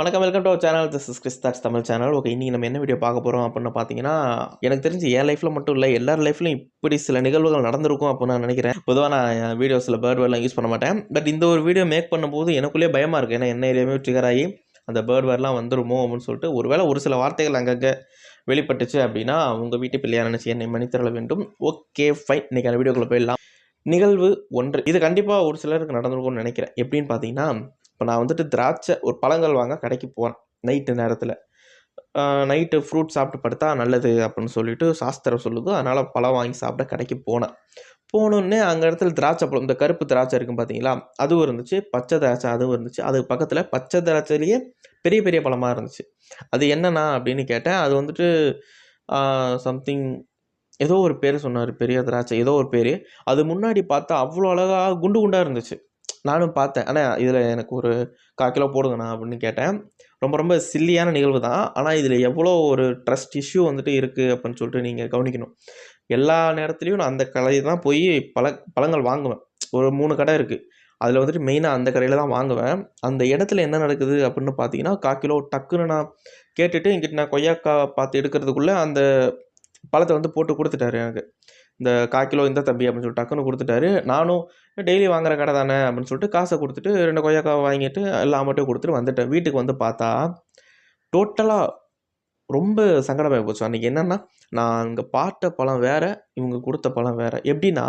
வணக்கம் welcome to channel. This is Chris talks Tamil channel. Okay இன்றைக்கி நம்ம என்ன வீடியோ பார்க்க போகிறோம் அப்படின்னு பார்த்தீங்கன்னா எனக்கு தெரிஞ்சு என் லைஃப்பில் மட்டும் இல்லை எல்லார் லைஃப்லையும் இப்படி சில நிகழ்வுகள் நடந்திருக்கும் அப்படின்னு நான் நினைக்கிறேன். பொதுவாக நான் வீடியோஸில் பேர்ட் வேர்லாம் யூஸ் பண்ண மாட்டேன். பட் இந்த ஒரு வீடியோ மேக் பண்ணும்போது எனக்குள்ளேயே பயமாக இருக்குது ஏன்னா என்ன ஏரியாவே ட்ரிகர் ஆகி அந்த பேர்ட் வேர்லாம் வந்துருமோ அப்படின்னு சொல்லிட்டு ஒருவேளை ஒரு சில வார்த்தைகள் அங்கங்கே வெளிப்பட்டுச்சு அப்படின்னா உங்கள் வீட்டு பிள்ளையா நினச்சி என்னை மன்னித்தரல வேண்டும். ஓகே ஃபைன் இன்றைக்கான அந்த வீடியோக்குள்ளே போயிடலாம். நிகழ்வு ஒன்று. இது கண்டிப்பாக ஒரு சிலருக்கு நடந்திருக்கும்னு நினைக்கிறேன். எப்படின்னு பார்த்தீங்கன்னா இப்போ நான் வந்துட்டு திராட்சை ஒரு பழங்கள் வாங்க கடைக்கு போகிறேன் நைட்டு நேரத்தில். நைட்டு ஃப்ரூட் சாப்பிட்டு படுத்தா நல்லது அப்படின்னு சொல்லிட்டு சாஸ்திரம் சொல்லுது. அதனால் பழம் வாங்கி சாப்பிட கடைக்கு போனேன். போனோடனே அங்கே இடத்துல திராட்சை பழம் இந்த கருப்பு திராட்சை இருக்கும் பார்த்தீங்களா அதுவும் இருந்துச்சு. பச்சை திராட்சை அதுவும் இருந்துச்சு. அதுக்கு பக்கத்தில் பச்சை திராட்சையிலேயே பெரிய பெரிய பழமாக இருந்துச்சு. அது என்னண்ணா அப்படின்னு கேட்டேன். அது வந்துட்டு சம்திங் ஏதோ ஒரு பேர் சொன்னார். பெரிய திராட்சை ஏதோ ஒரு பேர். அது முன்னாடி பார்த்தா அவ்வளோ அழகாக குண்டு குண்டாக இருந்துச்சு. நானும் பார்த்தேன். ஆனால் இதில் எனக்கு ஒரு கால் கிலோ போடுங்கண்ணா அப்படின்னு கேட்டேன். ரொம்ப ரொம்ப சில்லியான நிகழ்வு தான். ஆனால் இதில் எவ்வளோ ஒரு ட்ரஸ்ட் இஷ்யூ வந்துட்டு இருக்குது அப்படின்னு சொல்லிட்டு நீங்கள் கவனிக்கணும். எல்லா நேரத்துலையும் நான் அந்த கடையில் தான் போய் பழ பழங்கள் வாங்குவேன். ஒரு மூணு கடை இருக்குது அதில் வந்துட்டு மெயினாக அந்த கடையில் தான் வாங்குவேன். அந்த இடத்துல என்ன நடக்குது அப்படின்னு பார்த்தீங்கன்னா கால் கிலோ டக்குன்னு நான் கேட்டுட்டு இங்கிட்டு நான் கொய்யாக்கா பார்த்து எடுக்கிறதுக்குள்ளே அந்த பழத்தை வந்து போட்டு கொடுத்துட்டாரு எனக்கு. இந்த கால் கிலோ இந்த தம்பி அப்படின்னு சொல்லிட்டு டக்குன்னு கொடுத்துட்டாரு. நானும் டெய்லி வாங்குற கடை தானே அப்படின்னு சொல்லிட்டு காசை கொடுத்துட்டு ரெண்டு கொய்யாக்காய் வாங்கிட்டு எல்லாம் மட்டும் கொடுத்துட்டு வந்துட்டேன். வீட்டுக்கு வந்து பார்த்தா டோட்டலாக ரொம்ப சங்கடமாகி போச்சு. அன்றைக்கி என்னென்னா நான் அங்கே பார்த்த பழம் வேறு இவங்க கொடுத்த பழம் வேறு. எப்படின்னா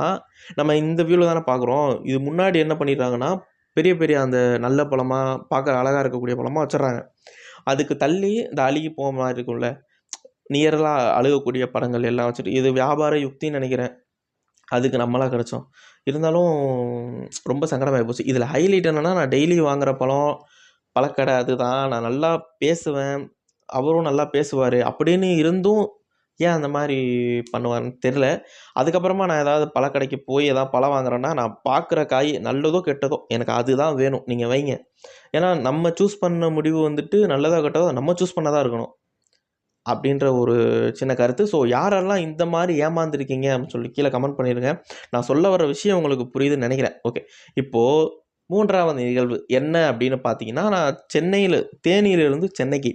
நம்ம இந்த வியூவில் தானே பார்க்குறோம். இது முன்னாடி என்ன பண்ணிடுறாங்கன்னா பெரிய பெரிய அந்த நல்ல பழமாக பார்க்குற அழகாக இருக்கக்கூடிய பழமாக வச்சிடுறாங்க. அதுக்கு தள்ளி இந்த அழுகி போக மாதிரி இருக்கும்ல. நியரலாக அழுகக்கூடிய படங்கள் எல்லாம் வச்சுட்டு இது வியாபார யுக்தின்னு நினைக்கிறேன். அதுக்கு நம்மளாக கிடச்சோம். இருந்தாலும் ரொம்ப சங்கடமாகி போச்சு. இதில் ஹைலைட் என்னென்னா நான் டெய்லி வாங்குகிற பழம் பழக்கடை அதுதான். நான் நல்லா பேசுவேன். அவரும் நல்லா பேசுவார். அப்படின்னு இருந்தும் ஏன் அந்த மாதிரி பண்ணுவார்னு தெரில அதுக்கப்புறமா நான் ஏதாவது பழக்கடைக்கு போய் ஏதாவது பழம் வாங்குறேன்னா நான் பார்க்குற காய் நல்லதோ கெட்டதோ எனக்கு அதுதான் வேணும். நீங்கள் வைங்க. ஏன்னா நம்ம சூஸ் பண்ண முடிவு வந்துட்டு நல்லதோ கெட்டதோ நம்ம சூஸ் பண்ணதாக இருக்கணும். அப்படின்ற ஒரு சின்ன கருத்து. ஸோ யாரெல்லாம் இந்த மாதிரி ஏமாந்துருக்கீங்க அப்படின்னு சொல்லி கீழே கமெண்ட் பண்ணிடுங்க நான் சொல்ல வர விஷயம் உங்களுக்கு புரியுதுன்னு நினைக்கிறேன். ஓகே இப்போது மூன்றாவது நிகழ்வு என்ன அப்படின்னு பார்த்தீங்கன்னா நான் சென்னையில் தேனியிலிருந்து சென்னைக்கு.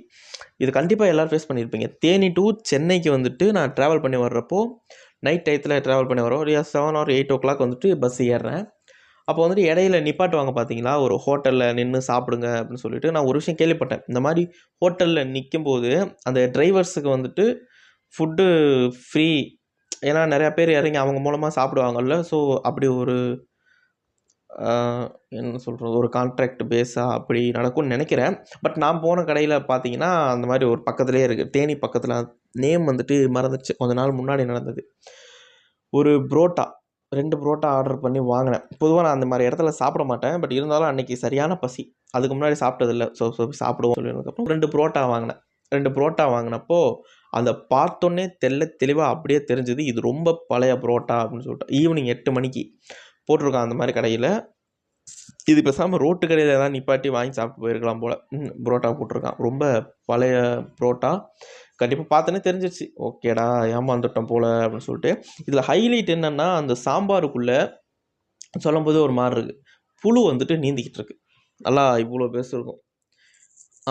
இது கண்டிப்பாக எல்லோரும் ஃபேஸ் பண்ணியிருப்பீங்க தேனி டு சென்னைக்கு வந்துட்டு நான் ட்ராவல் பண்ணி வர்றப்போ நைட் டயத்தில் ட்ராவல் பண்ணி வரோம் ஒரு seven or eight o'clock வந்துட்டு பஸ் ஏறுறேன். அப்போ வந்துட்டு இடையில நிப்பாட்டுவாங்க பார்த்தீங்களா ஒரு ஹோட்டலில் நின்று சாப்பிடுங்க அப்படின்னு சொல்லிட்டு நான் ஒரு விஷயம் கேள்விப்பட்டேன். இந்த மாதிரி ஹோட்டலில் நிற்கும்போது அந்த டிரைவர்ஸுக்கு வந்துட்டு ஃபுட்டு ஃப்ரீ ஏன்னா நிறையா பேர் இறங்கி அவங்க மூலமாக சாப்பிடுவாங்கல்ல. ஸோ அப்படி ஒரு என்ன சொல்கிறது ஒரு கான்ட்ராக்ட் பேஸாக அப்படி நடக்கும்னு நினைக்கிறேன். பட் நான் போன கடையில் பார்த்தீங்கன்னா அந்த மாதிரி ஒரு பக்கத்துலேயே இருக்குது தேனி பக்கத்தில் நேம் வந்துட்டு மறந்துச்சு கொஞ்ச நாள் முன்னாடி நடந்தது. ஒரு புரோட்டா. ரெண்டு புரோட்டா ஆர்டர் பண்ணி வாங்கினேன். பொதுவாக நான் அந்த மாதிரி இடத்துல சாப்பிட மாட்டேன். பட் இருந்தாலும் அன்றைக்கி சரியான பசி. அதுக்கு முன்னாடி சாப்பிட்டதில்ல. ஸோ ஸோ சாப்பிடுவோம் சொல்லினதுக்கப்புறம் ரெண்டு புரோட்டா வாங்கினேன். ரெண்டு புரோட்டா வாங்கினப்போ அந்த பார்த்தோன்னே தெல்ல தெளிவாக அப்படியே தெரிஞ்சுது இது ரொம்ப பழைய புரோட்டா அப்படின்னு சொல்லிட்டு. ஈவினிங் எட்டு மணிக்கு போட்டிருக்கான் அந்த மாதிரி கடையில். இது பேசாமல் ரோட்டு கடையில் ஏதாவது நிப்பாட்டி வாங்கி சாப்பிட்டு போயிருக்கலாம் போல். புரோட்டா போட்டிருக்கான். ரொம்ப பழைய புரோட்டா. கண்டிப்பாக பார்த்தோன்னே தெரிஞ்சிருச்சு. ஓகேடா ஏமாந்துட்டோம் போல் அப்படின்னு சொல்லிட்டு. இதில் ஹைலைட் என்னென்னா அந்த சாம்பாருக்குள்ளே சொல்லும்போது ஒரு மாதிரி இருக்குது புழு வந்துட்டு நீந்திக்கிட்டு இருக்கு. நல்லா இவ்வளோ பெருசு இருக்கும்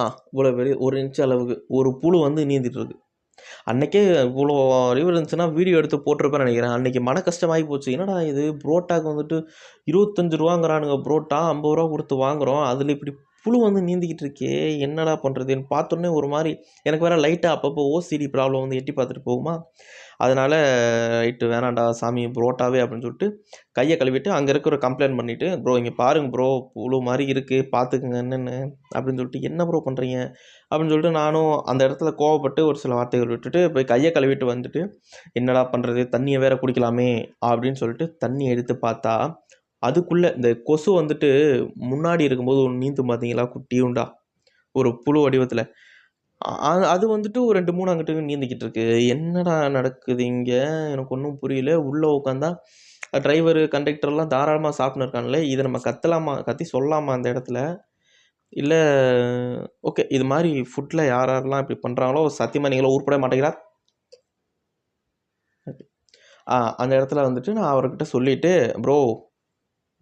ஆ இவ்வளோ பெரிய ஒரு இன்ச் அளவுக்கு ஒரு புழு வந்து நீந்திட்டு இருக்கு. அன்றைக்கே இவ்வளோ அறிவு இருந்துச்சுன்னா வீடியோ எடுத்து போட்டிருப்பேன்னு நினைக்கிறேன். அன்றைக்கி மன கஷ்டமாகி போச்சு. என்னடா இது புரோட்டாக்கு வந்துட்டு இருபத்தஞ்சு ரூபாங்கிறானுங்க புரோட்டா ஐம்பது ரூபா கொடுத்து வாங்குகிறோம் அதில் இப்படி புழு வந்து நீந்திக்கிட்டு இருக்கே என்னடா பண்ணுறதுன்னு பார்த்தோன்னே ஒரு மாதிரி எனக்கு வேறு லைட்டாக அப்பப்போ ஓசிடி ப்ராப்ளம் வந்து எட்டி பார்த்துட்டு போகுமா? அதனால் ரைட்டு வேணாண்டா சாமி புரோட்டாவே அப்படின்னு சொல்லிட்டு கையை கழுவிட்டு அங்கே இருக்கிற கம்ப்ளைண்ட் பண்ணிவிட்டு ப்ரோ இங்கே பாருங்க ப்ரோ புழு மாதிரி இருக்குது பார்த்துக்குங்க என்னென்னு அப்படின்னு சொல்லிட்டு என்ன ப்ரோ பண்ணுறீங்க அப்படின்னு சொல்லிட்டு நானும் அந்த இடத்துல கோவப்பட்டு ஒரு சில வார்த்தைகள் விட்டுட்டு போய் கையை கழுவிட்டு வந்துட்டு என்னடா பண்ணுறது தண்ணியை வேற குடிக்கலாமே அப்படின்னு சொல்லிட்டு தண்ணி எடுத்து பார்த்தா அதுக்குள்ளே இந்த கொசு வந்துட்டு முன்னாடி இருக்கும்போது ஒன்று நீந்து பார்த்தீங்களா? குட்டியுண்டா ஒரு புழு வடிவத்தில். அது வந்துட்டு ஒரு ரெண்டு மூணு அங்கிட்டு நீந்திக்கிட்டு இருக்கு. என்னடா நடக்குது இங்கே? எனக்கு ஒன்றும் புரியல. உள்ளே உட்காந்தா டிரைவரு கண்டக்டர்லாம் தாராளமாக சாப்பிட்னு இருக்காங்களே இதை நம்ம கத்தலாமா? கத்தி சொல்லலாமா அந்த இடத்துல? இல்லை ஓகே இது மாதிரி ஃபுட்டில் யார் யாரெல்லாம் இப்படி பண்ணுறாங்களோ சத்தியமாக நீங்களும் உருப்பட மாட்டேங்கிறா? அந்த இடத்துல வந்துட்டு நான் அவர்கிட்ட சொல்லிவிட்டு ப்ரோ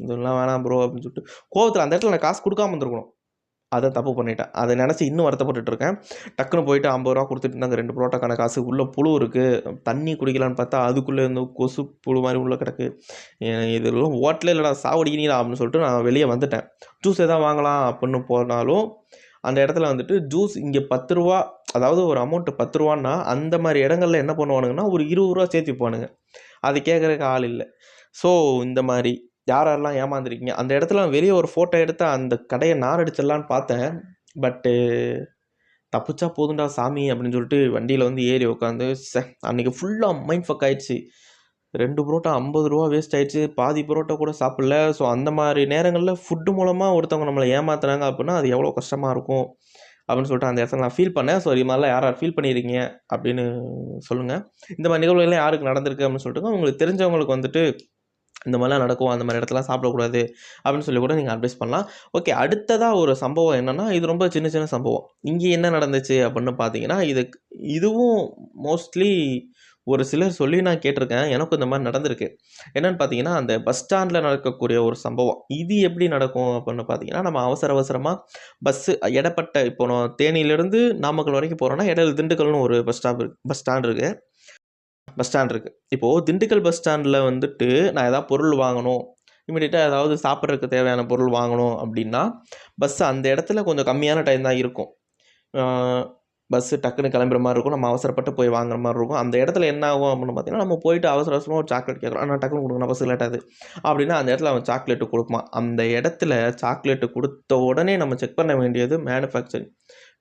இதெல்லாம் வேணாம் ப்ரோ அப்படின்னு சொல்லிட்டு கோவத்தில் அந்த இடத்துல நான் காசு கொடுக்காம வந்துருக்கணும் அதை தப்பு பண்ணிட்டேன். அதை நினச்சி இன்னும் வருத்தப்பட்டுட்டு இருக்கேன். டக்குன்னு போயிட்டு ஐம்பது ரூபா கொடுத்துட்டு இருந்தாங்க. ரெண்டு புரோட்டாக்கான காசு. உள்ளே புழு இருக்குது தண்ணி குடிக்கலான்னு பார்த்தா அதுக்குள்ளே இருந்து கொசு புழு மாதிரி உள்ளே கிடக்கு. இதெல்லாம் ஹோட்டலே இல்லைடா சாவடிக்கிறீங்களா அப்படின்னு சொல்லிட்டு நான் வெளியே வந்துட்டேன். ஜூஸ் எதாவது வாங்கலாம் அப்படின்னு போனாலும் அந்த இடத்துல வந்துட்டு ஜூஸ் இங்கே பத்து ரூபா அதாவது ஒரு அமௌண்ட்டு பத்து ரூபான்னா அந்த மாதிரி இடங்கள்ல என்ன பண்ணுவானுங்கன்னா ஒரு இருபது ரூபா சேர்த்து போனுங்க அது கேட்குறதுக்கு ஆள் இல்லை. ஸோ இந்த மாதிரி யார் யாரெல்லாம் ஏமாந்துருக்கீங்க? அந்த இடத்துல வெளியே ஒரு ஃபோட்டோ எடுத்து அந்த கடையை நார் அடிச்சிடலான்னு பார்த்தேன். பட்டு தப்பிச்சா போதும்டா சாமி அப்படின்னு சொல்லிட்டு வண்டியில் வந்து ஏறி உட்காந்து சே அன்றைக்கி ஃபுல்லாக மைண்ட் ஃபக் ஆயிடுச்சு. ரெண்டு புரோட்டா ஐம்பது ரூபா வேஸ்ட் ஆயிடுச்சு. பாதி புரோட்டா கூட சாப்பிடல. ஸோ அந்த மாதிரி நேரங்களில் ஃபுட்டு மூலமாக ஒருத்தவங்க நம்மளை ஏமாத்துனாங்க அப்படின்னா அது எவ்வளோ கஷ்டமாக இருக்கும்? அப்படின்னு சொல்லிட்டு அந்த இடத்துல நான் ஃபீல் பண்ணேன். ஸோ இது மாதிரிலாம் யார் யார் ஃபீல் பண்ணியிருக்கீங்க அப்படின்னு சொல்லுங்கள் இந்த மாதிரி நிகழ்வுகள்லாம் யாருக்கு நடந்திருக்கு அப்படின்னு சொல்லிட்டு உங்களுக்கு தெரிஞ்சவங்களுக்கு வந்துட்டு இந்த மாதிரிலாம் நடக்கும் அந்த மாதிரி இடத்துலாம் சாப்பிடக்கூடாது அப்படின்னு சொல்லி கூட நீங்கள் அட்வைஸ் பண்ணலாம். ஓகே அடுத்ததாக ஒரு சம்பவம் என்னென்னா இது ரொம்ப சின்ன சின்ன சம்பவம். இங்கே என்ன நடந்துச்சு அப்படின்னு பார்த்தீங்கன்னா இது இதுவும் மோஸ்ட்லி ஒரு சிலர் சொல்லி நான் கேட்டிருக்கேன். எனக்கும் இந்த மாதிரி நடந்திருக்கு. என்னென்னு பார்த்தீங்கன்னா அந்த பஸ் ஸ்டாண்டில் நடக்கக்கூடிய ஒரு சம்பவம். இது எப்படி நடக்கும் அப்படின்னு பார்த்தீங்கன்னா நம்ம அவசர அவசரமாக பஸ்ஸு இடப்பட்ட இப்போ நான் தேனியிலேருந்து நாமக்கல் வரைக்கும் போகிறோன்னா இடையில திண்டுக்கல்னு ஒரு பஸ் ஸ்டாப் இருக்கு பஸ் ஸ்டாண்ட் இருக்குது பஸ் ஸ்டாண்ட் இருக்குது இப்போது திண்டுக்கல் பஸ் ஸ்டாண்டில் வந்துட்டு நான் ஏதாவது பொருள் வாங்கணும் இமீடியட்டாக ஏதாவது சாப்பிட்றதுக்கு தேவையான பொருள் வாங்கணும் அப்படின்னா பஸ் அந்த இடத்துல கொஞ்சம் கம்மியான டைம் தான் இருக்கும். பஸ்ஸு டக்குன்னு கிளம்புற மாதிரி இருக்கும். நம்ம அவசரப்பட்டு போய் வாங்குற மாதிரி இருக்கும். அந்த இடத்துல என்ன ஆகும் அப்படின்னு பார்த்தீங்கன்னா நம்ம போயிட்டு அவசர அவசரமாக ஒரு சாக்லேட் கேட்குறோம் ஆனால் டக்குன்னு கொடுங்க பஸ் லேட்டாது அப்படின்னா அந்த இடத்துல அவன் சாக்லேட்டு கொடுப்பான். அந்த இடத்துல சாக்லேட்டு கொடுத்த உடனே நம்ம செக் பண்ண வேண்டியது manufacturing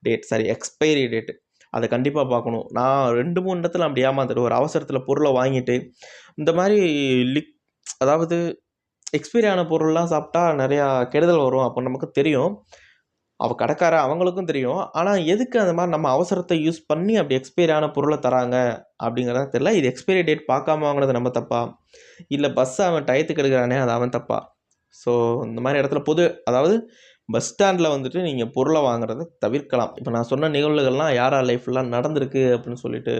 date sorry expiry date அதை கண்டிப்பாக பார்க்கணும் நான் ரெண்டு மூணு இடத்துல அப்படி ஏமாந்துட்டு ஒரு அவசரத்தில் பொருளை வாங்கிட்டு இந்த மாதிரி லிக் அதாவது எக்ஸ்பைரி ஆன பொருள்லாம் சாப்பிட்டா நிறையா கெடுதல் வரும் அப்போ நமக்கு தெரியும். அவள் கடைக்கார? அவங்களுக்கும் தெரியும். ஆனால் எதுக்கு அந்த மாதிரி நம்ம அவசரத்தை யூஸ் பண்ணி அப்படி எக்ஸ்பைரி ஆன பொருளை தராங்க? அப்படிங்கிறத தெரியல. இது எக்ஸ்பைரி டேட் பார்க்காம வாங்கினது நம்ம தப்பா? இல்லை பஸ்ஸை அவன் டயத்துக்கு எடுக்கிறானே அது அவன் தப்பா? ஸோ இந்த மாதிரி இடத்துல பொது அதாவது பஸ் ஸ்டாண்டில் வந்துட்டு நீங்கள் பொருளை வாங்குறத தவிர்க்கலாம். இப்போ நான் சொன்ன நிகழ்வுகள்லாம் யார் யார் லைஃப்லாம் நடந்திருக்கு அப்படின்னு சொல்லிட்டு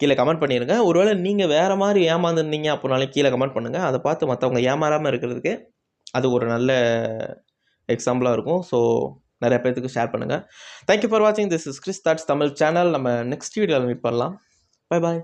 கீழே கமெண்ட் பண்ணிடுங்க ஒருவேளை நீங்கள் வேறு மாதிரி ஏமாந்துருந்தீங்க அப்படின்னாலே கீழே கமெண்ட் பண்ணுங்கள் அதை பார்த்து மற்றவங்க ஏமாறாமல் இருக்கிறதுக்கு அது ஒரு நல்ல எக்ஸாம்பிளாக இருக்கும். ஸோ நிறைய பேர்த்துக்கு ஷேர் பண்ணுங்கள் தேங்க்யூ ஃபார் வாட்சிங் this is Chris talks Tamil channel நம்ம நெக்ஸ்ட் வீடியோவில் மீட் பண்ணலாம். Bye bye